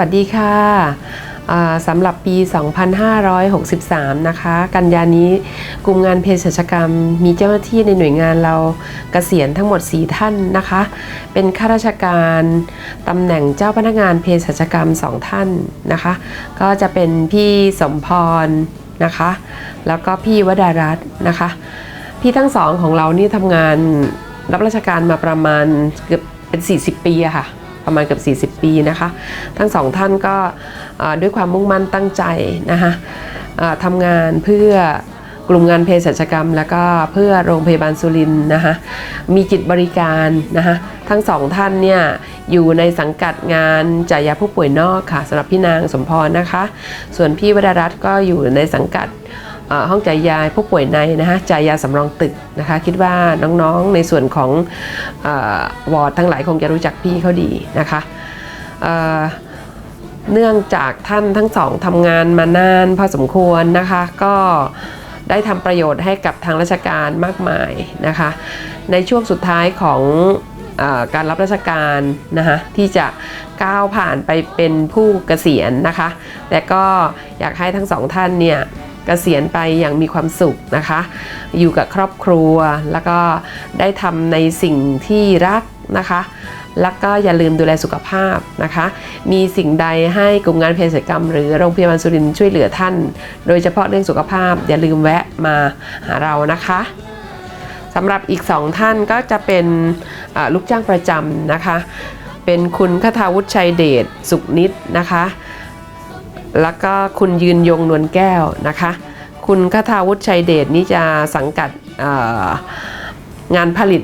วัสดีค่ะสำหรับปี 2563 นะคะ กันยานี้กลุ่มงานเภสัชกรรม มีเจ้าหน้าที่ในหน่วยงานเราเกษียณทั้งหมด 4 ท่านนะคะ เป็นข้าราชการตำแหน่งเจ้าพนักงานเภสัชกรรม 2 ท่านนะคะ ก็จะเป็นพี่สมพรนะคะ แล้วก็พี่วดารัตน์นะคะ พี่ทั้งสองของเรานี่ทำงานรับราชการมาประมาณเกือบเป็น 40 ปีอะค่ะ ประมาณเกือบ40 ปีนะคะ ทั้งสองท่านก็ด้วยความมุ่งมั่นตั้งใจนะคะทำงานเพื่อกลุ่มงานเภสัชกรรม แล้วก็เพื่อโรงพยาบาลสุรินนะคะมีจิตบริการนะคะทั้งสองท่านเนี่ยอยู่ในสังกัดงานจ่ายยาผู้ป่วยนอกค่ะสำหรับพี่นางสมพรนะคะ ส่วนพี่วดารัตน์ก็อยู่ในสังกัด ห้องจ่ายยาผู้ป่วยในนะคะจ่ายยาสำรองตึกนะคะ คิดว่าน้องๆในส่วนของอวอร์ดทั้งหลายคงจะรู้จักพี่เขาดีนะคะเเนื่องจากท่านทั้งสองทำงานมานานพอสมควรนะคะ ก็ได้ทำประโยชน์ให้กับทางราชการมากมายนะคะ ในช่วงสุดท้ายของอการรับราชการนะคะที่จะก้าวผ่านไปเป็นผู้เกษียณนะคะ แต่ก็อยากให้ทั้งสองท่านเนี่ย เกษียณไปอย่างมีความสุขนะคะ อยู่กับครอบครัวแล้วก็ได้ทำในสิ่งที่รักนะคะแล้วก็อย่าลืมดูแลสุขภาพนะคะ มีสิ่งใดให้กลุ่มงานเภสัชกรรม หรือโรงพยาบาลสุรินทร์ช่วยเหลือท่าน โดยเฉพาะเรื่องสุขภาพ อย่าลืมแวะมาหาเรานะคะสำหรับอีกสองท่านก็จะเป็นลูกจ้างประจำนะคะ เป็นคุณคทาวุฒิชัยเดชสุขนิดนะคะ แล้วก็คุณยืนยงนวลแก้วนะคะ คุณคทาวุฒิชัยเดชนี่จะสังกัดงานผลิต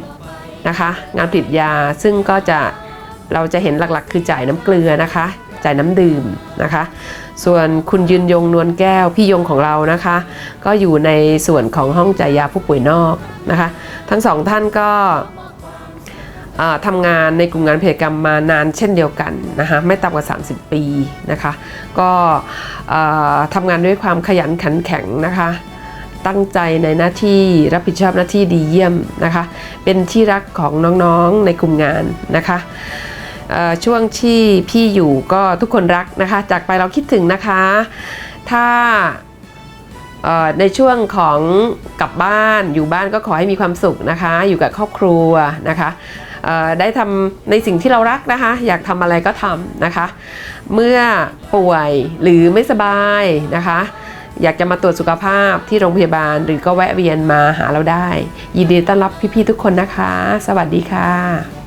นะคะ งานผลิตยาซึ่งก็จะเราจะเห็นหลักๆ คือจ่ายน้ำเกลือนะคะ จ่ายน้ำดื่มนะคะ ส่วนคุณยืนยงนวลแก้วพี่ยงของเรานะคะ ก็อยู่ในส่วนของห้องจ่ายยาผู้ป่วยนอกนะคะ ทั้งสองท่านก็ ทำงานในกลุ่มงานเพจกรรมมานานเช่นเดียวกันนะคะไม่ต่ำกว่า 30 ปีนะคะ ก็ทำงานด้วยความขยันขันแข็งนะคะตั้งใจในหน้าที่รับผิดชอบหน้าที่ดีเยี่ยมนะคะ เป็นที่รักของน้องๆในกลุ่มงานนะคะช่วงที่พี่อยู่ก็ทุกคนรักนะคะ จากไปเราคิดถึงนะคะ ถ้า ในช่วงของกลับบ้านอยู่บ้านก็ขอให้มีความสุขนะคะ อยู่กับครอบครัวนะคะได้ทำในสิ่งที่เรารักนะคะ อยากทำอะไรก็ทำนะคะ เมื่อป่วยหรือไม่สบายนะคะ อยากจะมาตรวจสุขภาพที่โรงพยาบาล หรือก็แวะเวียนมาหาเราได้ ยินดีต้อนรับพี่ๆทุกคนนะคะ สวัสดีค่ะ